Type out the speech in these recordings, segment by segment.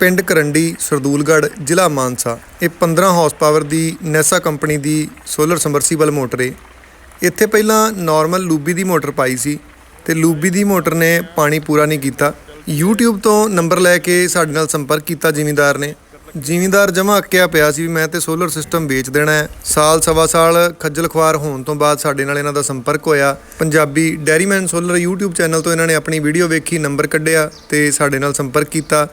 ਪਿੰਡ ਕਰੰਡੀ, ਸਰਦੂਲਗੜ੍ਹ, ਜ਼ਿਲ੍ਹਾ ਮਾਨਸਾ। ਇਹ 15 ਹਾਰਸ ਪਾਵਰ ਦੀ ਨੈਸਾ ਕੰਪਨੀ ਦੀ ਸੋਲਰ ਸਮਰਸੀਬਲ ਮੋਟਰ ਏ। ਇੱਥੇ ਪਹਿਲਾਂ ਨਾਰਮਲ ਲੂਬੀ ਦੀ ਮੋਟਰ ਪਾਈ ਸੀ ਤੇ ਲੂਬੀ ਦੀ ਮੋਟਰ ਨੇ ਪਾਣੀ ਪੂਰਾ ਨਹੀਂ ਕੀਤਾ। YouTube ਤੋਂ ਨੰਬਰ ਲੈ ਕੇ ਸਾਡੇ ਨਾਲ ਸੰਪਰਕ ਕੀਤਾ ਜ਼ਿਮੀਂਦਾਰ ਨੇ। ਜ਼ਿਮੀਂਦਾਰ ਜਮਾ ਅੱਕਿਆ ਪਿਆ ਸੀ ਵੀ ਮੈਂ ਤੇ ਸੋਲਰ ਸਿਸਟਮ ਵੇਚ ਦੇਣਾ ਹੈ। ਸਾਲ ਸਵਾ ਸਾਲ ਖੱਜਲ ਖੁਆਰ ਹੋਣ ਤੋਂ ਬਾਅਦ ਸਾਡੇ ਨਾਲ ਇਹਨਾਂ ਦਾ ਸੰਪਰਕ ਹੋਇਆ। Punjabi dairyman solar YouTube channel ਤੋਂ ਇਹਨਾਂ ਨੇ ਆਪਣੀ ਵੀਡੀਓ ਵੇਖੀ, ਨੰਬਰ ਕੱਢਿਆ ਤੇ ਸਾਡੇ ਨਾਲ ਸੰਪਰਕ ਕੀਤਾ।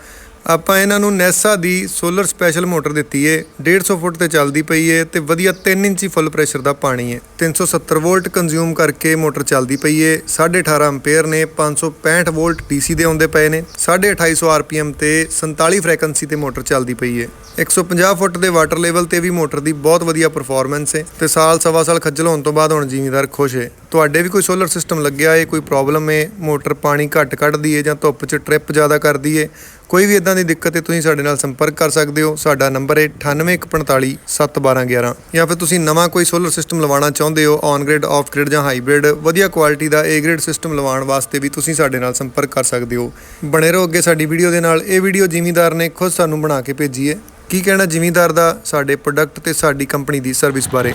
ਆਪਾਂ ਇਹਨਾਂ ਨੂੰ ਨੈਸਾ ਦੀ ਸੋਲਰ ਸਪੈਸ਼ਲ ਮੋਟਰ ਦਿੱਤੀ ਏ। 150 ਫੁੱਟ ਤੇ ਚੱਲਦੀ ਪਈ ਏ ਤੇ ਵਧੀਆ 3 ਇੰਚੀ ਫੁੱਲ ਪ੍ਰੈਸ਼ਰ ਦਾ ਪਾਣੀ ਏ। 370 ਵੋਲਟ ਕੰਜ਼ਿਊਮ ਕਰਕੇ ਮੋਟਰ ਚੱਲਦੀ ਪਈ ਏ। 18.5 ਐਂਪੀਅਰ ਨੇ 565 ਵੋਲਟ DC ਦੇ ਆਉਂਦੇ ਪਏ ਨੇ। 2850 ਆਰਪੀਐਮ ਤੇ 47 ਫ੍ਰੀਕੁਐਂਸੀ ਤੇ ਮੋਟਰ ਚੱਲਦੀ ਪਈ ਏ। 150 ਫੁੱਟ ਦੇ ਵਾਟਰ ਲੈਵਲ ਤੇ ਵੀ ਮੋਟਰ ਦੀ ਬਹੁਤ ਵਧੀਆ ਪਰਫਾਰਮੈਂਸ ਏ ਤੇ ਸਾਲ ਸਵਾ ਸਾਲ ਖੱਜਲ ਹੋਣ ਤੋਂ ਬਾਅਦ ਹੁਣ ਜ਼ਿਮੀਂਦਾਰ ਖੁਸ਼ ਏ। ਤੁਹਾਡੇ ਵੀ ਕੋਈ ਸੋਲਰ ਸਿਸਟਮ ਲੱਗਿਆ ਏ, ਕੋਈ ਪ੍ਰੋਬਲਮ ਏ, ਮੋਟਰ ਪਾਣੀ ਘੱਟ ਕੱਢਦੀ ਏ ਜਾਂ ਧੁੱਪ 'ਚ ਟ੍ਰਿਪ ਜ਼ਿਆਦਾ ਕਰਦੀ ਏ ਕੋਈ ਵੀ ਇਦਾਂ ਦੀ ਦਿੱਕਤ ਹੈ, ਤੁਸੀਂ ਸਾਡੇ ਨਾਲ ਸੰਪਰਕ ਕਰ ਸਕਦੇ ਹੋ। ਸਾਡਾ ਨੰਬਰ ਹੈ 9814571211 ਜਾਂ ਫਿਰ ਤੁਸੀਂ ਨਵਾਂ ਕੋਈ ਸੋਲਰ ਸਿਸਟਮ ਲਵਾਉਣਾ ਚਾਹੁੰਦੇ ਹੋ ਔਨ ਗ੍ਰਿਡ ਆਫ ਗ੍ਰਿਡ ਜਾਂ ਹਾਈਬ੍ਰਿਡ ਵਧੀਆ ਕੁਆਲਿਟੀ ਦਾ ਏ ਗ੍ਰਿਡ ਸਿਸਟਮ ਲਵਾਉਣ ਵਾਸਤੇ ਵੀ ਤੁਸੀਂ ਸਾਡੇ ਨਾਲ ਸੰਪਰਕ ਕਰ ਸਕਦੇ ਹੋ। ਬਣੇ ਰਹੋ ਅੱਗੇ ਸਾਡੀ ਵੀਡੀਓ ਦੇ ਨਾਲ। ਇਹ ਵੀਡੀਓ ਜ਼ਿਮੀਦਾਰ ਨੇ ਖੁਦ ਸਾਨੂੰ ਬਣਾ ਕੇ ਭੇਜੀ ਹੈ। ਕੀ ਕਹਿਣਾ ਜ਼ਿਮੀਦਾਰ ਦਾ? ਸਾਡੇ ਪ੍ਰੋਡਕਟ ਤੇ ਸਾਡੀ ਕੰਪਨੀ ਦੀ ਸਰਵਿਸ ਬਾਰੇ।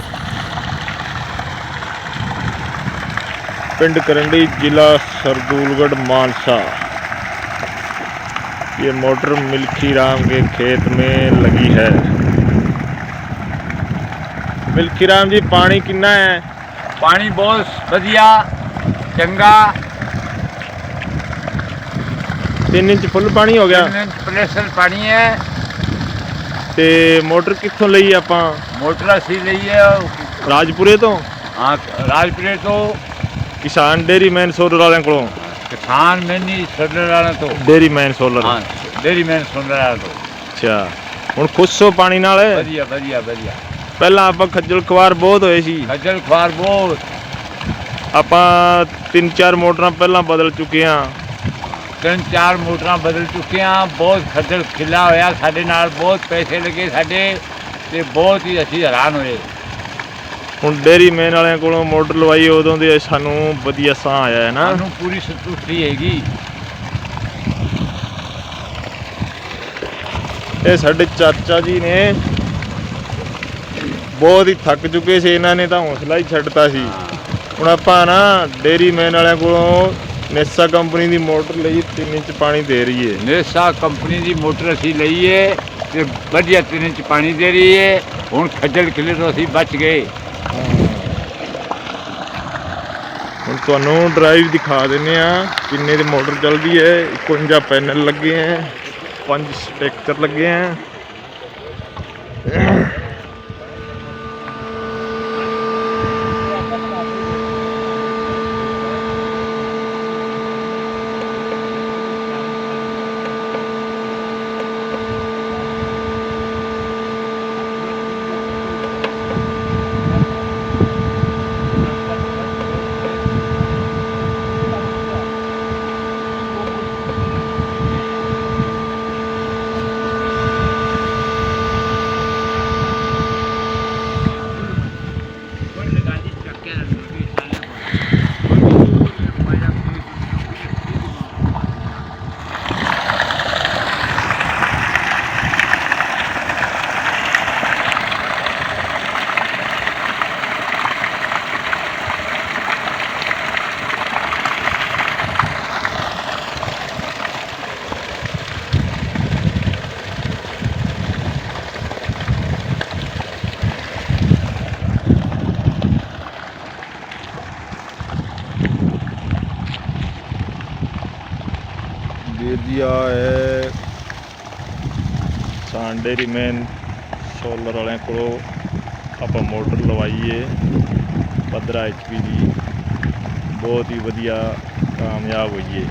ਪਿੰਡ ਕਰੰਡੀ ਜ਼ਿਲ੍ਹਾ ਸਰਦੂਲਗੜ੍ਹ ਮਾਨਸਾ। ये मोटर मिल्खी राम के खेत में लगी है मिल्खी राम जी पानी कितना है ਪਾਣੀ ਬਹੁਤ ਵਧੀਆ ਚੰਗਾ तीन इंच फुल पानी हो गया ਪ੍ਰੈਸ਼ਰ ਪਾਣੀ ਹੈ ਤੇ ਮੋਟਰ ਕਿੱਥੋਂ ਲਈ ਆਪਾਂ ਮੋਟਰ ਅਸੀਂ ਲਈ ਹੈ ਰਾਜਪੁਰੇ ਤੋਂ ਹਾਂ ਰਾਜਪੁਰੇ ਤੋਂ ਕਿਸਾਨ ਡੇਰੀ ਮੈਨ ਸੋਲਰ ਵਾਲਿਆਂ ਕੋਲੋਂ ਕਿਸਾਨ ਮੈਨੀ ਸੱਡਰ ਵਾਲਿਆਂ ਤੋਂ। ਡੇਰੀ ਮੈਨ ਸੋਲਰ ਹਾਂ ਡੇਰੀ ਮੈਨ ਸੁੰਦਰ ਵਾਲਿਆਂ ਤੋਂ। ਅੱਛਾ ਹੁਣ ਖੁਸ਼ ਹੋ ਪਾਣੀ ਨਾਲ? ਵਧੀਆ ਵਧੀਆ ਵਧੀਆ। ਪਹਿਲਾਂ ਆਪਾਂ ਖੱਜਲ ਖਵਾਰ ਬਹੁਤ ਹੋਏ ਸੀ। ਖੱਜਲ ਖੁਆਰ ਬਹੁਤ। ਆਪਾਂ ਤਿੰਨ ਚਾਰ ਮੋਟਰਾਂ ਪਹਿਲਾਂ ਬਦਲ ਚੁੱਕੇ ਹਾਂ। ਤਿੰਨ ਚਾਰ ਮੋਟਰਾਂ ਬਦਲ ਚੁੱਕੇ ਆ ਬਹੁਤ ਖੱਜਲ ਖਿੱਲਾ ਹੋਇਆ ਸਾਡੇ ਨਾਲ ਬਹੁਤ ਪੈਸੇ ਲੱਗੇ ਸਾਡੇ ਤੇ ਬਹੁਤ ਹੀ ਅਸੀਂ ਹੈਰਾਨ ਹੋਏ। ਹੁਣ ਡੇਰੀ ਮੈਨ ਵਾਲਿਆਂ ਕੋਲੋਂ ਮੋਟਰ ਲਵਾਈ ਉਦੋਂ ਦੇ ਸਾਨੂੰ ਵਧੀਆ ਸਾਹ ਆਇਆ ਹੈ ਨਾ। ਸਾਨੂੰ ਪੂਰੀ ਸੰਤੁਸ਼ਟੀ ਹੈਗੀ। ਇਹ ਸਾਡੇ ਚਾਚਾ ਜੀ ਨੇ ਬਹੁਤ ਹੀ ਥੱਕ ਚੁੱਕੇ ਸੀ ਇਹਨਾਂ ਨੇ ਤਾਂ ਹੌਸਲਾ ਹੀ ਛੱਡਤਾ ਸੀ। ਹੁਣ ਆਪਾਂ ਨਾ ਡੇਰੀ ਮੈਨ ਵਾਲਿਆਂ ਕੋਲੋਂ ਨੈਸਾ ਕੰਪਨੀ ਦੀ ਮੋਟਰ ਲਈ 3 ਇੰਚ ਪਾਣੀ ਦੇ ਰਹੀ ਏ ਨੇਸਾ ਕੰਪਨੀ ਦੀ ਮੋਟਰ ਅਸੀਂ ਲਈ ਏ ਤੇ ਵਧੀਆ ਤਿੰਨ ਇੰਚ ਪਾਣੀ ਦੇ ਰਹੀ ਏ ਹੁਣ ਖੱਜਲ ਖਿਲੇ ਤੋਂ ਅਸੀਂ ਬਚ ਗਏ। ਹੁਣ ਤੁਹਾਨੂੰ ਡਰਾਈਵ ਦਿਖਾ ਦਿੰਨੇ ਆ ਕਿੰਨੇ ਦੀ ਮੋਟਰ ਚੱਲਦੀ ਹੈ 51 ਪੈਨਲ ਲੱਗੇ ਹੈ, ਪੰਜ ਸਟੈਕਰ ਲੱਗੇ ਹੈ। ਵੀਰ ਜੀ ਆ ਹੈ ਸਾਂਡੇ ਰਿਮੇਨ ਸੋਲਰ ਵਾਲਿਆਂ ਕੋਲੋਂ ਆਪਾਂ ਮੋਟਰ ਲਵਾਈਏ 15 ਐਚਪੀ ਦੀ। ਬਹੁਤ ਹੀ ਵਧੀਆ ਕਾਮਯਾਬ ਹੋਈਏ।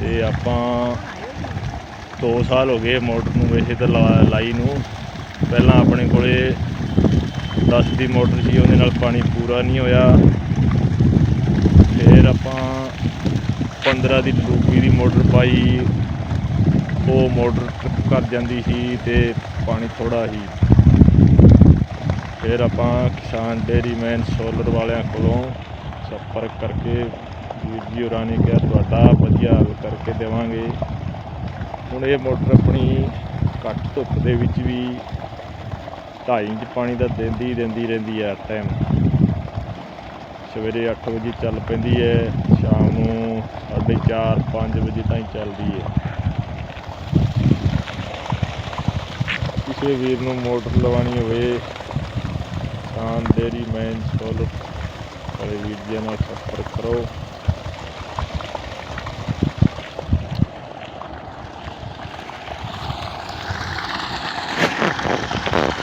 ਤੇ ਆਪਾਂ 2 ਸਾਲ ਹੋ ਗਏ ਮੋਟਰ ਨੂੰ ਵੈਸੇ ਤਾਂ ਲਾ- ਲਾਈ ਨੂੰ। ਪਹਿਲਾਂ ਆਪਣੇ ਕੋਲੇ 10 ਦੀ ਮੋਟਰ ਸੀ, ਉਹਦੇ ਨਾਲ ਪਾਣੀ ਪੂਰਾ ਨਹੀਂ ਹੋਇਆ। ਫਿਰ ਆਪਾਂ 15 ਦੀ ਲੂਪੀ ਦੀ ਮੋਟਰ ਪਾਈ। ਉਹ ਮੋਟਰ ਟ੍ਰਿਪ ਕਰ ਜਾਂਦੀ ਸੀ ਤੇ ਪਾਣੀ ਥੋੜਾ ਸੀ ਫਿਰ ਆਪਾਂ ਕਿਸਾਨ ਡੇਰੀ ਮੈਨ ਸੋਲਰ ਵਾਲਿਆਂ ਕੋਲੋਂ ਸੰਪਰਕ ਕਰਕੇ ਵੀਰ ਜੀ ਹੋਰਾਂ ਨੇ ਕਿਹਾ, ਤੁਹਾਡਾ ਵਧੀਆ ਹੱਲ ਕਰਕੇ ਦੇਵਾਂਗੇ। ਹੁਣ ਇਹ ਮੋਟਰ ਆਪਣੀ ਘੱਟ ਧੁੱਪ ਦੇ ਵਿੱਚ ਵੀ 2.5 ਇੰਚ ਪਾਣੀ ਦਾ ਦਿੰਦੀ ਹੀ ਦਿੰਦੀ ਰਹਿੰਦੀ ਹੈ ਟਾਈਮ ਸਵੇਰੇ 8 ਵਜੇ ਚੱਲ ਪੈਂਦੀ ਹੈ, ਸ਼ਾਮ ਸਾਢੇ 4:30 5 ਵਜੇ ਤਾਈਂ ਚੱਲਦੀ ਹੈ। ਕਿਸੇ ਵੀਰ ਨੂੰ ਮੋਟਰ ਲਵਾਉਣੀ ਹੋਵੇ, ਤਾਂ ਡੇਰੀ ਮੈਨ ਸੋਲਰ ਵਾਲੇ ਵੀਰ ਜੀ ਨਾਲ ਸੰਪਰਕ ਕਰੋ।